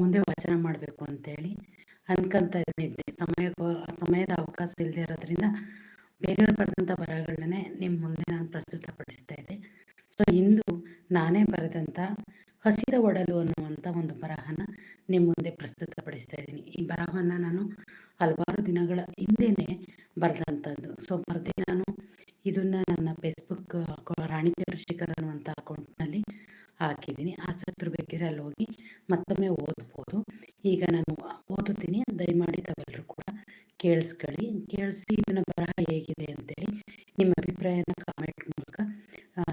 ಮುಂದೆ ವಚನ ಮಾಡಬೇಕು ಅಂತೇಳಿ ಅನ್ಕೊಂತ ಇದ್ದೆ. ಸಮಯ ಸಮಯದ ಅವಕಾಶ ಇಲ್ಲದೆ ಇರೋದ್ರಿಂದ ಬೇರೆಯವ್ರು ಬರೆದಂಥ ಬರಹಗಳನ್ನೇ ನಿಮ್ಮ ಮುಂದೆ ನಾನು ಪ್ರಸ್ತುತಪಡಿಸ್ತಾ ಇದ್ದೆ. ಸೊ ಇಂದು ನಾನೇ ಬರೆದಂಥ ಹಸಿದ ಒಡಲು ಅನ್ನುವಂಥ ಒಂದು ಬರಹನ ನಿಮ್ಮ ಮುಂದೆ ಪ್ರಸ್ತುತಪಡಿಸ್ತಾ ಇದ್ದೀನಿ. ಈ ಬರಹವನ್ನು ನಾನು ಹಲವಾರು ದಿನಗಳ ಹಿಂದೆನೆ ಬರೆದಂಥದ್ದು ಸೊ ಬರೆದು ನಾನು ಇದನ್ನು ನನ್ನ ಫೇಸ್ಬುಕ್ ರಾಣಿ ಚಂದ್ರಶೇಖರ್ ಅನ್ನುವಂಥ ಅಕೌಂಟ್ನಲ್ಲಿ ಹಾಕಿದ್ದೀನಿ. ಆಸಕ್ತರು ಬೇಕಿದ್ರೆ ಅಲ್ಲಿ ಹೋಗಿ ಮತ್ತೊಮ್ಮೆ ಓದ್ಬೋದು. ಈಗ ನಾನು ಓದುತ್ತೀನಿ. ದಯಮಾಡಿ ತಾವೆಲ್ಲರೂ ಕೂಡ ಕೇಳಿಸ್ಕೊಳ್ಳಿ. ಕೇಳಿಸಿ ಇದನ್ನು ಬರಹ ಹೇಗಿದೆ ಅಂತೇಳಿ ನಿಮ್ಮ ಅಭಿಪ್ರಾಯನ ಕಾಮೆಂಟ್ ಮೂಲಕ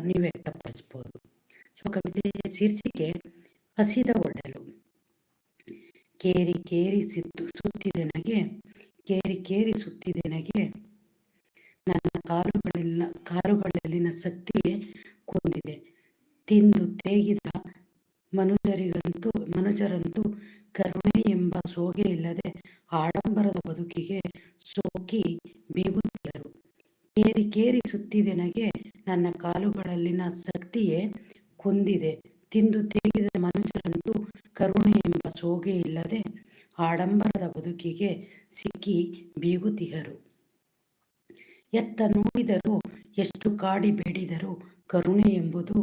ನೀವು ವ್ಯಕ್ತಪಡಿಸ್ಬೋದು. ಸೊ ಕವಿತೆ ಶೀರ್ಷಿಕೆ, ಹಸಿದ ಒಡಲು. ಕೇರಿ ಕೇರಿ ಸಿದ್ದು ಸುತ್ತಿದೆ ನನಗೆ ಕೇರಿ ಕೇರಿ ಸುತ್ತಿದೆ ನನಗೆ ನನ್ನ ಕಾಲುಗಳಿಲ್ಲ ಕಾರುಗಳಲ್ಲಿನ ಶಕ್ತಿಯೇ ಕುಂದಿದೆ. ತಿಂದು ತೇಗಿದ ಮನುಜರಿಗಂತೂ, ಮನುಜರಂತೂ ಕರುಣೆ ಎಂಬ ಸೋಗೆ ಇಲ್ಲದೆ ಆಡಂಬರದ ಬದುಕಿಗೆ ಸೋಕಿ ಬೀಗುತ್ತಿದ್ದರು. ಕೇರಿ ಕೇರಿ ಸುತ್ತಿದೆನಗೆ ನನ್ನ ಕಾಲುಗಳಲ್ಲಿನ ಶಕ್ತಿಯೇ ಕುಂದಿದೆ. ತಿಂದು ತೇಗಿದ ಮನುಜರಂತೂ ಕರುಣೆ ಎಂಬ ಸೋಗೆ ಇಲ್ಲದೆ ಆಡಂಬರದ ಬದುಕಿಗೆ ಸಿಕ್ಕಿ ಬೀಗುತಿಹರು ಎತ್ತ ನೋಡಿದರೂ, ಎಷ್ಟು ಕಾಡಿ ಬೇಡಿದರೂ ಕರುಣೆ ಎಂಬುದು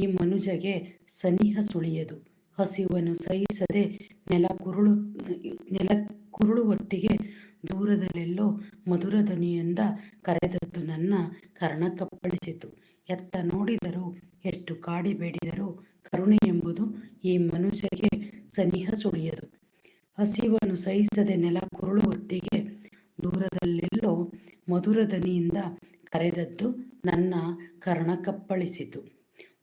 ಈ ಮನುಜಗೆ ಸನಿಹ ಸುಳಿಯದು. ಹಸಿವನ್ನು ಸಹಿಸದೆ ನೆಲ ಕುರುಳು ನೆಲ ಕುರುಳು ಹೊತ್ತಿಗೆ ದೂರದಲ್ಲೆಲ್ಲೋ ಮಧುರ ಧ್ವನಿಯಿಂದ ಕರೆದದ್ದು ನನ್ನ ಕರ್ಣಕ್ಕಪ್ಪಳಿಸಿತು ಎತ್ತ ನೋಡಿದರೂ, ಎಷ್ಟು ಕಾಡಿ ಬೇಡಿದರೂ ಕರುಣೆ ಎಂಬುದು ಈ ಮನುಷ್ಯಗೆ ಸನಿಹ ಸುಳಿಯದು. ಹಸಿವನ್ನು ಸಹಿಸದೆ ನೆಲ ಕುರುಳು ಹೊತ್ತಿಗೆ ದೂರದಲ್ಲೆಲ್ಲೋ ಮಧುರ ದನಿಯಿಂದ ಕರೆದದ್ದು ನನ್ನ ಕರ್ಣ ಕಪ್ಪಳಿಸಿತು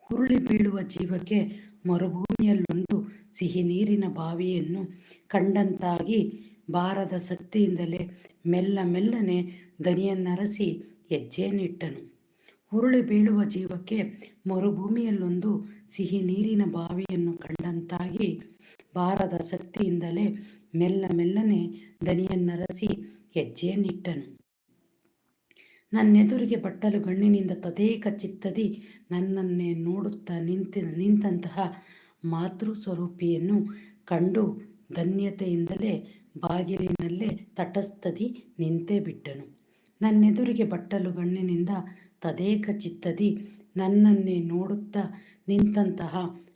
ಹುರುಳಿ ಬೀಳುವ ಜೀವಕ್ಕೆ ಮರುಭೂಮಿಯಲ್ಲೊಂದು ಸಿಹಿ ನೀರಿನ ಬಾವಿಯನ್ನು ಕಂಡಂತಾಗಿ ಬಾರದ ಶಕ್ತಿಯಿಂದಲೇ ಮೆಲ್ಲ ಮೆಲ್ಲನೆ ದನಿಯನ್ನರಸಿ ಹೆಜ್ಜೆಯನ್ನಿಟ್ಟನು ಹುರುಳಿ ಬೀಳುವ ಜೀವಕ್ಕೆ ಮರುಭೂಮಿಯಲ್ಲೊಂದು ಸಿಹಿ ನೀರಿನ ಬಾವಿಯನ್ನು ಕಂಡಂತಾಗಿ ಬಾರದ ಶಕ್ತಿಯಿಂದಲೇ ಮೆಲ್ಲ ಮೆಲ್ಲನೆ ದನಿಯನ್ನರಸಿ ಹೆಜ್ಜೆಯನ್ನಿಟ್ಟನು ನನ್ನೆದುರಿಗೆ ಬಟ್ಟಲು ಗಣ್ಣಿನಿಂದ ತದೇಕ ಚಿತ್ತದಿ, ನನ್ನನ್ನೇ ನೋಡುತ್ತಾ ನಿಂತ ನಿಂತಹ ಮಾತೃ ಸ್ವರೂಪಿಯನ್ನು ಕಂಡು ಧನ್ಯತೆಯಿಂದಲೇ ಬಾಗಿಲಿನಲ್ಲೇ ತಟಸ್ಥದಿ ನಿಂತೇ ಬಿಟ್ಟನು. ನನ್ನೆದುರಿಗೆ ಬಟ್ಟಲು ಗಣ್ಣಿನಿಂದ ತದೇಕ ಚಿತ್ತದಿ, ನನ್ನನ್ನೇ ನೋಡುತ್ತಾ ನಿಂತಹ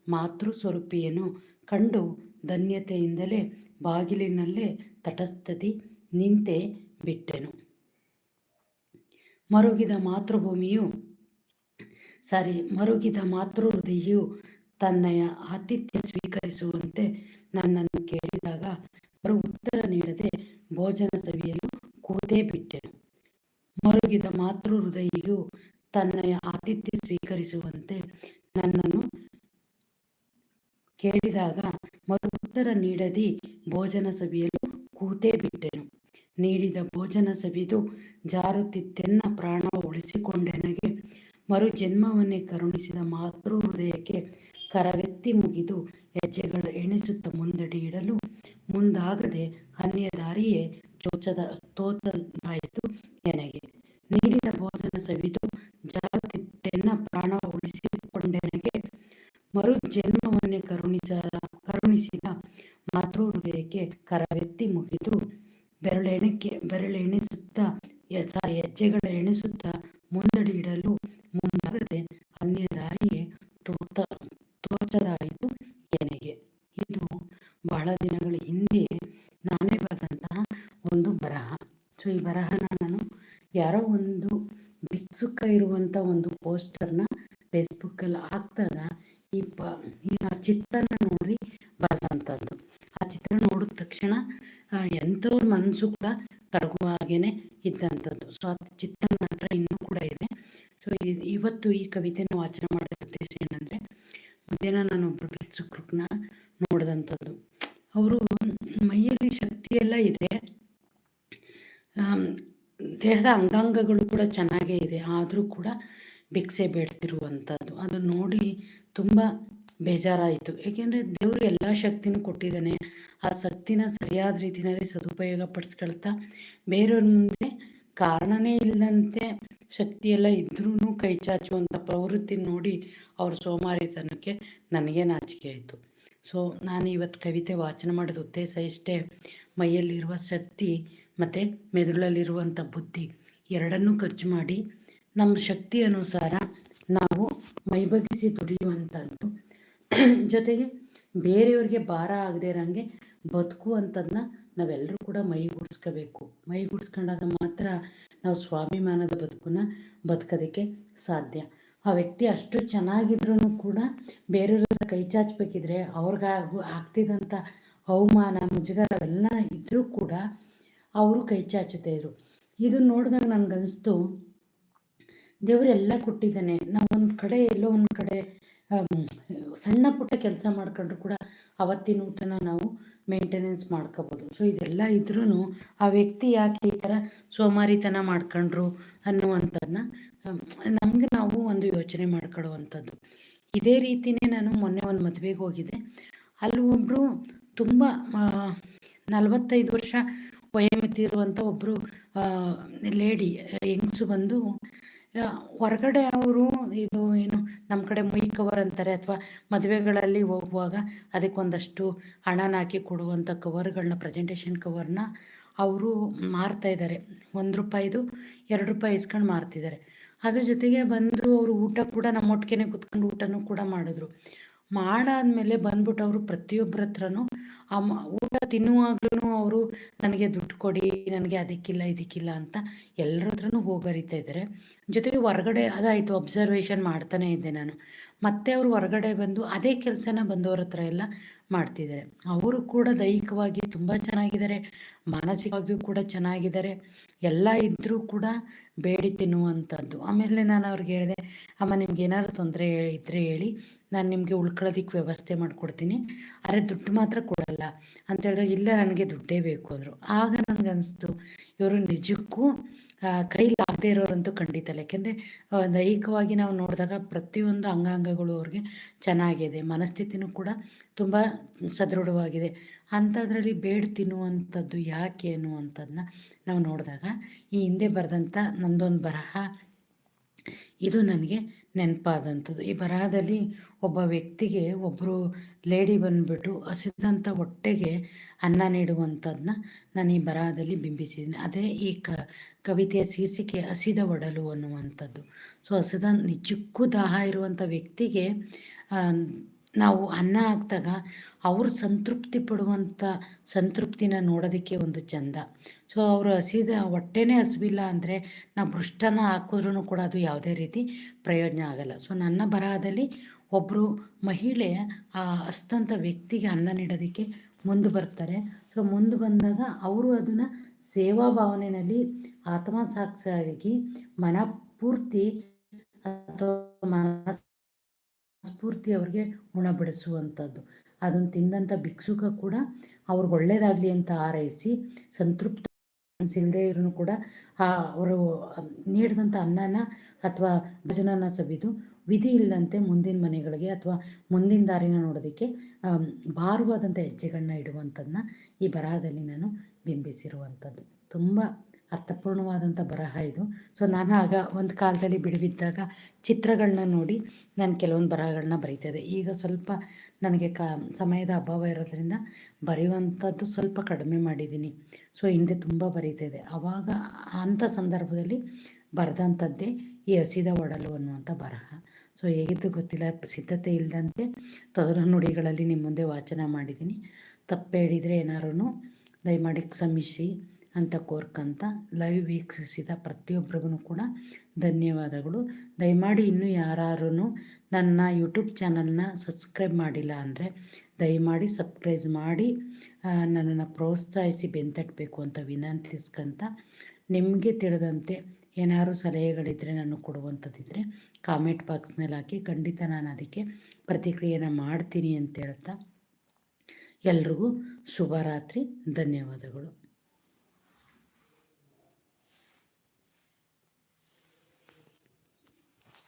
ಮಾತೃ ಸ್ವರೂಪಿಯನ್ನು ಕಂಡು ಧನ್ಯತೆಯಿಂದಲೇ ಬಾಗಿಲಿನಲ್ಲೇ ತಟಸ್ಥದಿ ನಿಂತೇ ಬಿಟ್ಟೆನು. ಮರುಗಿದ ಮಾತೃಭೂಮಿಯು, ಸಾರಿ, ಮರುಗಿದ ಮಾತೃ ಹೃದಯು ತನ್ನಯ ಆತಿಥ್ಯ ಸ್ವೀಕರಿಸುವಂತೆ ನನ್ನನ್ನು ಕೇಳಿದಾಗ ಮರು ಉತ್ತರ ನೀಡದೆ ಭೋಜನ ಸವಿಯಲು ಕೂತೇ ಬಿಟ್ಟೆನು ಮರುಗಿದ ಮಾತೃ ಹೃದಯು ತನ್ನಯ ಆತಿಥ್ಯ ಸ್ವೀಕರಿಸುವಂತೆ ನನ್ನನ್ನು ಕೇಳಿದಾಗ ಮರು ಉತ್ತರ ನೀಡದಿ ಭೋಜನ ಸವಿಯಲು ಕೂತೇ ಬಿಟ್ಟೆನು. ನೀಡಿದ ಭೋಜನ ಸವಿದು ಜಾರುತ್ತಿತ್ತೆನ್ನ ಪ್ರಾಣ ಉಳಿಸಿಕೊಂಡೆನಗೆ ಮರು ಜನ್ಮವನ್ನೇ ಕರುಣಿಸಿದ ಮಾತೃ ಹೃದಯಕ್ಕೆ ಕರವೆತ್ತಿ ಮುಗಿದು ಹೆಜ್ಜೆಗಳ ಎಣಿಸುತ್ತ ಮುಂದಡಿ ಇಡಲು ಮುಂದಾಗದೆ ಅನ್ಯ ದಾರಿಯೇ ಚೋಚದ ತೋತದಾಯಿತು ನನಗೆ ನೀಡಿದ ಭೋಜನ ಸವಿದು ಜಾರುತ್ತಿತ್ತೆನ್ನ ಪ್ರಾಣ ಉಳಿಸಿಕೊಂಡೆನಗೆ ಮರು ಜನ್ಮವನ್ನೇ ಕರುಣಿಸ, ಕರುಣಿಸಿದ ಮಾತೃ ಹೃದಯಕ್ಕೆ ಕರವೆತ್ತಿ ಮುಗಿದು ಬೆರಳೆಣಿಕೆ ಬೆರಳೆಣಿಸುತ್ತಾ ಸಾರಿ ಹೆಜ್ಜೆಗಳ ಎಣಿಸುತ್ತಾ ಮುಂದಡಿ ಇಡಲು ಮುಂದಾಗದೆ ಅನ್ಯ ದಾರಿಯೇ ತೋತ ತೋಚದಾಯಿತು ನನಗೆ ಇದು ಬಹಳ ದಿನಗಳ ಹಿಂದೆ ನಾನೇ ಬರೆದಂತಹ ಒಂದು ಬರಹ. ಸೊ ಈ ಬರಹನ ನಾನು ಯಾರೋ ಒಂದು ಭಿಕ್ಷುಕ ಇರುವಂಥ ಒಂದು ಪೋಸ್ಟರ್ನ ಫೇಸ್ಬುಕ್ಕಲ್ಲಿ ಹಾಕ್ದಾಗ ಈ ಪ, ಈ ಆ ಚಿತ್ರನ ನೋಡಿ ಬರೆದಂಥದ್ದು ಆ ಚಿತ್ರ ನೋಡಿದ ತಕ್ಷಣ ಎಂಥವ್ರ ಮನಸ್ಸು ಕೂಡ ಕರಗುವ ಹಾಗೇನೆ ಇದ್ದಂಥದ್ದು. ಸೊ ಅದು ಚಿತ್ರ ನಂತರ ಇನ್ನೂ ಕೂಡ ಇದೆ. ಸೊ ಇವತ್ತು ಈ ಕವಿತೆನ ವಾಚನ ಮಾಡೋ ಉದ್ದೇಶ ಏನಂದರೆ, ಮಧ್ಯಾಹ್ನ ನಾನು ಒಬ್ಬರು ಭಿಕ್ಷುಕರನ್ನ ನೋಡಿದಂಥದ್ದು. ಅವರು ಮೈಯಲ್ಲಿ ಶಕ್ತಿ ಎಲ್ಲ ಇದೆ. ದೇಹದ ಅಂಗಾಂಗಗಳು ಕೂಡ ಚೆನ್ನಾಗೇ ಇದೆ. ಆದರೂ ಕೂಡ ಭಿಕ್ಷೆ ಬೇಡ್ತಿರುವಂಥದ್ದು. ಅದನ್ನು ನೋಡಿ ತುಂಬ ಬೇಜಾರಾಯಿತು. ಏಕೆಂದರೆ ದೇವರು ಎಲ್ಲ ಶಕ್ತಿನೂ ಕೊಟ್ಟಿದ್ದಾನೆ. ಆ ಶಕ್ತಿನ ಸರಿಯಾದ ರೀತಿಯಲ್ಲಿ ಸದುಪಯೋಗ ಪಡಿಸ್ಕೊಳ್ತಾ ಬೇರೆಯವ್ರ ಮುಂದೆ ಕಾರಣನೇ ಇಲ್ಲದಂತೆ ಶಕ್ತಿಯೆಲ್ಲ ಇದ್ರೂ ಕೈ ಚಾಚುವಂಥ ಪ್ರವೃತ್ತಿ ನೋಡಿ ಅವ್ರ ಸೋಮಾರಿತನಕ್ಕೆ ನನಗೆ ನಾಚಿಕೆ ಆಯಿತು. ಸೊ ನಾನು ಇವತ್ತು ಕವಿತೆ ವಾಚನ ಮಾಡಿದ ಉದ್ದೇಶ ಇಷ್ಟೇ. ಮೈಯಲ್ಲಿರುವ ಶಕ್ತಿ ಮತ್ತು ಮೆದುಳಲ್ಲಿರುವಂಥ ಬುದ್ಧಿ ಎರಡನ್ನೂ ಖರ್ಚು ಮಾಡಿ ನಮ್ಮ ಶಕ್ತಿ ಅನುಸಾರ ನಾವು ಮೈಬಗಿಸಿ ದುಡಿಯುವಂಥದ್ದು ಜೊತೆಗೆ ಬೇರೆಯವ್ರಿಗೆ ಭಾರ ಆಗದೆ ಇರೋಂಗೆ ಅಂತದನ್ನ ನಾವೆಲ್ಲರೂ ಕೂಡ ಮೈಗೂಡಿಸ್ಕೋಬೇಕು. ಮೈಗೂಡಿಸ್ಕೊಂಡಾಗ ಮಾತ್ರ ನಾವು ಸ್ವಾಭಿಮಾನದ ಬದುಕನ್ನ ಬದುಕೋದಕ್ಕೆ ಸಾಧ್ಯ. ಆ ವ್ಯಕ್ತಿ ಅಷ್ಟು ಚೆನ್ನಾಗಿದ್ರೂ ಕೂಡ ಬೇರೆಯವ್ರ ಕೈ ಚಾಚಬೇಕಿದ್ರೆ ಅವ್ರಿಗಾಗು ಆಗ್ತಿದ್ದಂಥ ಅವಮಾನ, ಮುಜುಗರ ಅವೆಲ್ಲ ಇದ್ದರೂ ಕೂಡ ಅವರು ಕೈ ಚಾಚುತ್ತಾ ಇದು ನೋಡಿದಾಗ ನನಗನ್ನಿಸ್ತು ದೇವರೆಲ್ಲ ಕೊಟ್ಟಿದ್ದಾನೆ. ನಾವು ಒಂದು ಕಡೆ ಎಲ್ಲೋ ಒಂದು ಕಡೆ ಸಣ್ಣ ಪುಟ್ಟ ಕೆಲಸ ಮಾಡ್ಕೊಂಡ್ರು ಕೂಡ ಅವತ್ತಿನ ಊಟನ ನಾವು ಮೇಂಟೆನೆನ್ಸ್ ಮಾಡ್ಕೋಬೋದು. ಸೊ ಇದೆಲ್ಲ ಇದ್ರೂ ಆ ವ್ಯಕ್ತಿ ಯಾಕೆ ಈ ಥರ ಸೋಮಾರಿತನ ಮಾಡ್ಕೊಂಡ್ರು ಅನ್ನುವಂಥದ್ದನ್ನ ನಮಗೆ ನಾವು ಒಂದು ಯೋಚನೆ ಮಾಡ್ಕೊಳ್ಳುವಂಥದ್ದು ಇದೇ ರೀತಿನೇ ನಾನು ಮೊನ್ನೆ ಒಂದು ಮದುವೆಗೆ ಹೋಗಿದ್ದೆ. ಅಲ್ಲಿ ಒಬ್ಬರು ತುಂಬ ನಲವತ್ತೈದು ವರ್ಷ ವಯೋಮಿತಿ ಇರುವಂಥ ಒಬ್ಬರು ಲೇಡಿ ಹೆಂಗಸು ಬಂದು ಹೊರಗಡೆ ಅವರು ಇದು ಏನು ನಮ್ಮ ಕಡೆ ಮುಯಿ ಕವರ್ ಅಂತಾರೆ ಅಥವಾ ಮದುವೆಗಳಲ್ಲಿ ಹೋಗುವಾಗ ಅದಕ್ಕೊಂದಷ್ಟು ಹಣನ ಹಾಕಿ ಕೊಡುವಂಥ ಕವರ್ಗಳನ್ನ ಪ್ರೆಸೆಂಟೇಷನ್ ಕವರ್ನ ಅವರು ಮಾರ್ತಾ ಇದ್ದಾರೆ. ಒಂದು ರೂಪಾಯಿದು ಎರಡು ರೂಪಾಯಿ ಇಸ್ಕೊಂಡು ಮಾರ್ತಿದ್ದಾರೆ. ಅದ್ರ ಜೊತೆಗೆ ಬಂದರು ಅವರು ಊಟ ಕೂಡ ನಮ್ಮ ಒಟ್ಟಿಗೆ ಕುತ್ಕೊಂಡು ಊಟನೂ ಕೂಡ ಮಾಡಿದ್ರು. ಮಾಡಾದ್ಮೇಲೆ ಬಂದ್ಬಿಟ್ಟು ಅವರು ಪ್ರತಿಯೊಬ್ಬರ ಹತ್ರನೂ ಆ ಊಟ ತಿನ್ನುವಾಗ್ಲೂ ಅವರು ನನಗೆ ದುಡ್ಡು ಕೊಡಿ, ನನಗೆ ಅದಕ್ಕಿಲ್ಲ, ಇದಕ್ಕಿಲ್ಲ ಅಂತ ಎಲ್ಲರ ಹತ್ರನು ಹೋಗರಿತಾ ಇದ್ದಾರೆ. ಜೊತೆಗೆ ಹೊರಗಡೆ ಅದಾಯಿತು ಅಬ್ಸರ್ವೇಷನ್ ಮಾಡ್ತಾನೆ ಇದ್ದೆ ನಾನು. ಮತ್ತೆ ಅವರು ಹೊರಗಡೆ ಬಂದು ಅದೇ ಕೆಲಸನ ಬಂದವ್ರ ಹತ್ರ ಎಲ್ಲ ಮಾಡ್ತಿದ್ದಾರೆ. ಅವರು ಕೂಡ ದೈಹಿಕವಾಗಿ ತುಂಬ ಚೆನ್ನಾಗಿದ್ದಾರೆ, ಮಾನಸಿಕವಾಗಿಯೂ ಕೂಡ ಚೆನ್ನಾಗಿದ್ದಾರೆ. ಎಲ್ಲ ಇದ್ದರೂ ಕೂಡ ಬೇಡಿ ತಿನ್ನುವಂಥದ್ದು. ಆಮೇಲೆ ನಾನು ಅವ್ರಿಗೆ ಹೇಳಿದೆ, ಅಮ್ಮ, ನಿಮ್ಗೆ ಏನಾದ್ರು ತೊಂದರೆ ಇದ್ದರೆ ಹೇಳಿ, ನಾನು ನಿಮಗೆ ಉಳ್ಕೊಳ್ಳೋದಿಕ್ಕೆ ವ್ಯವಸ್ಥೆ ಮಾಡಿಕೊಡ್ತೀನಿ. ಆದರೆ ದುಡ್ಡು ಮಾತ್ರ ಕೊಡಲ್ಲ. ಅಂತ ಹೇಳಿದಾಗ, ಇಲ್ಲ ನನಗೆ ದುಡ್ಡೇ ಬೇಕು, ಅಂದರು. ಆಗ ನನಗನ್ನಿಸ್ತು ಇವರು ನಿಜಕ್ಕೂ ಕೈಲಾಗದೇ ಇರೋರಂತೂ ಖಂಡಿತ ಇಲ್ಲ. ಯಾಕೆಂದರೆ ದೈಹಿಕವಾಗಿ ನಾವು ನೋಡಿದಾಗ ಪ್ರತಿಯೊಂದು ಅಂಗಾಂಗಗಳು ಅವ್ರಿಗೆ ಚೆನ್ನಾಗಿದೆ. ಮನಸ್ಥಿತಿನೂ ಕೂಡ ತುಂಬ ಸದೃಢವಾಗಿದೆ. ಅಂಥದ್ರಲ್ಲಿ ಬೇಡ ತಿನ್ನುವಂಥದ್ದು ಯಾಕೆ ಅನ್ನುವಂಥದ್ದನ್ನ ನಾವು ನೋಡಿದಾಗ, ಈ ಹಿಂದೆ ಬರೆದಂಥ ನಂದೊಂದು ಬರಹ ಇದು ನನಗೆ ನೆನಪಾದಂಥದ್ದು. ಈ ಬರಹದಲ್ಲಿ ಒಬ್ಬ ವ್ಯಕ್ತಿಗೆ ಒಬ್ಬರು ಲೇಡಿ ಬಂದುಬಿಟ್ಟು ಹಸಿದಂಥ ಹೊಟ್ಟೆಗೆ ಅನ್ನ ನೀಡುವಂಥದ್ದನ್ನ ನಾನು ಈ ಬರಹದಲ್ಲಿ ಬಿಂಬಿಸಿದ್ದೀನಿ. ಅದೇ ಈ ಕ, ಕವಿತೆಯ ಶೀರ್ಷಿಕೆ ಹಸಿದ ಒಡಲು ಅನ್ನುವಂಥದ್ದು. ಸೊ ಹಸಿದ, ನಿಜಕ್ಕೂ ದಾಹ ಇರುವಂಥ ವ್ಯಕ್ತಿಗೆ ನಾವು ಅನ್ನ ಹಾಕಿದಾಗ ಅವರು ಸಂತೃಪ್ತಿ ಪಡುವಂಥ ಸಂತೃಪ್ತಿನ ನೋಡೋದಕ್ಕೆ ಒಂದು ಚಂದ. ಸೊ ಅವರು ಹಸಿದ ಹೊಟ್ಟೆನೇ ಹಸಿವಿಲ್ಲ ಅಂದರೆ ನಾವು ಭೃಷ್ಟನ ಹಾಕಿದ್ರೂ ಕೂಡ ಅದು ಯಾವುದೇ ರೀತಿ ಪ್ರಯೋಜನ ಆಗಲ್ಲ. ಸೊ ನನ್ನ ಬರಹದಲ್ಲಿ ಒಬ್ಬರು ಮಹಿಳೆ ಆ ಹಸ್ತಂಥ ವ್ಯಕ್ತಿಗೆ ಅನ್ನ ನೀಡೋದಕ್ಕೆ ಮುಂದೆ ಬರ್ತಾರೆ. ಸೊ ಮುಂದೆ ಬಂದಾಗ ಅವರು ಅದನ್ನು ಸೇವಾ ಭಾವನೆಯಲ್ಲಿ ಆತ್ಮಸಾಕ್ಷಿಯಾಗಿ ಮನಪೂರ್ತಿ ಅಥವಾ ಮನಸ್ ಸ್ಫೂರ್ತಿ ಅವ್ರಿಗೆ ಉಣಬಡಿಸುವಂಥದ್ದು ಅದನ್ನು ತಿಂದಂಥ ಭಿಕ್ಷುಕ ಕೂಡ ಅವ್ರಿಗೆ ಒಳ್ಳೇದಾಗಲಿ ಅಂತ ಆರೈಸಿ ಸಂತೃಪ್ತ ಅನಿಸಿಲ್ಲದೆ ಇರೂ ಕೂಡ ಆ ಅವರು ನೀಡಿದಂಥ ಅನ್ನನ ಅಥವಾ ಭಜನನ ಸವಿದು ವಿಧಿ ಇಲ್ಲದಂತೆ ಮುಂದಿನ ಮನೆಗಳಿಗೆ ಅಥವಾ ಮುಂದಿನ ದಾರಿನ ನೋಡೋದಕ್ಕೆ ಭಾರವಾದಂಥ ಹೆಜ್ಜೆಗಳನ್ನ ಇಡುವಂಥದ್ದನ್ನ ಈ ಬರಹದಲ್ಲಿ ನಾನು ಬಿಂಬಿಸಿರುವಂಥದ್ದು. ತುಂಬ ಅರ್ಥಪೂರ್ಣವಾದಂಥ ಬರಹ ಇದು. ಸೊ ನಾನು ಆಗ ಒಂದು ಕಾಲದಲ್ಲಿ ಬಿಡುವಿದ್ದಾಗ ಚಿತ್ರಗಳನ್ನ ನೋಡಿ ನಾನು ಕೆಲವೊಂದು ಬರಹಗಳನ್ನ ಬರೀತಿದ್ದೆ. ಈಗ ಸ್ವಲ್ಪ ನನಗೆ ಕ, ಸಮಯದ ಅಭಾವ ಇರೋದ್ರಿಂದ ಬರೆಯುವಂಥದ್ದು ಸ್ವಲ್ಪ ಕಡಿಮೆ ಮಾಡಿದ್ದೀನಿ. ಸೊ ಹಿಂದೆ ತುಂಬ ಬರೀತಿದೆ ಆವಾಗ ಅಂಥ ಸಂದರ್ಭದಲ್ಲಿ ಬರೆದಂಥದ್ದೇ ಈ ಹಸಿದ ಒಡಲು ಅನ್ನುವಂಥ ಬರಹ. ಸೊ ಹೇಗಿದ್ದು ಗೊತ್ತಿಲ್ಲ. ಸಿದ್ಧತೆ ಇಲ್ಲದಂತೆ ತೊದರ ನುಡಿಗಳಲ್ಲಿ ನಿಮ್ಮ ಮುಂದೆ ವಾಚನ ಮಾಡಿದ್ದೀನಿ. ತಪ್ಪು ಹೇಳಿದರೆ ಏನಾರು ದಯಮಾಡಿ ಕ್ಷಮಿಸಿ. ಅಂತ ಕೋರ್ಕಂತ ಲೈವ್ ವೀಕ್ಷಿಸಿದ ಪ್ರತಿಯೊಬ್ಬರಿಗೂ ಕೂಡ ಧನ್ಯವಾದಗಳು. ದಯಮಾಡಿ ಇನ್ನೂ ಯಾರು ನನ್ನ ಯೂಟ್ಯೂಬ್ ಚಾನಲ್ನ ಸಬ್ಸ್ಕ್ರೈಬ್ ಮಾಡಿಲ್ಲ ಅಂದರೆ ದಯಮಾಡಿ ಸಬ್ಸ್ಕ್ರೈಬ್ ಮಾಡಿ ನನ್ನನ್ನು ಪ್ರೋತ್ಸಾಹಿಸಿ ಬೆಂತಟ್ಟಬೇಕು ಅಂತ ವಿನಂತಿಸ್ಕಂತ ನಿಮಗೆ ತಿಳಿದಂತೆ ಏನಾದ್ರು ಸಲಹೆಗಳಿದ್ದರೆ ನಾನು ಕೊಡುವಂಥದ್ದಿದ್ದರೆ ಕಾಮೆಂಟ್ ಬಾಕ್ಸ್ನಲ್ಲಿ ಹಾಕಿ ಖಂಡಿತ ನಾನು ಅದಕ್ಕೆ ಪ್ರತಿಕ್ರಿಯೆನ ಮಾಡ್ತೀನಿ ಅಂತ ಹೇಳ್ತಾ ಎಲ್ರಿಗೂ ಶುಭರಾತ್ರಿ ಧನ್ಯವಾದಗಳು.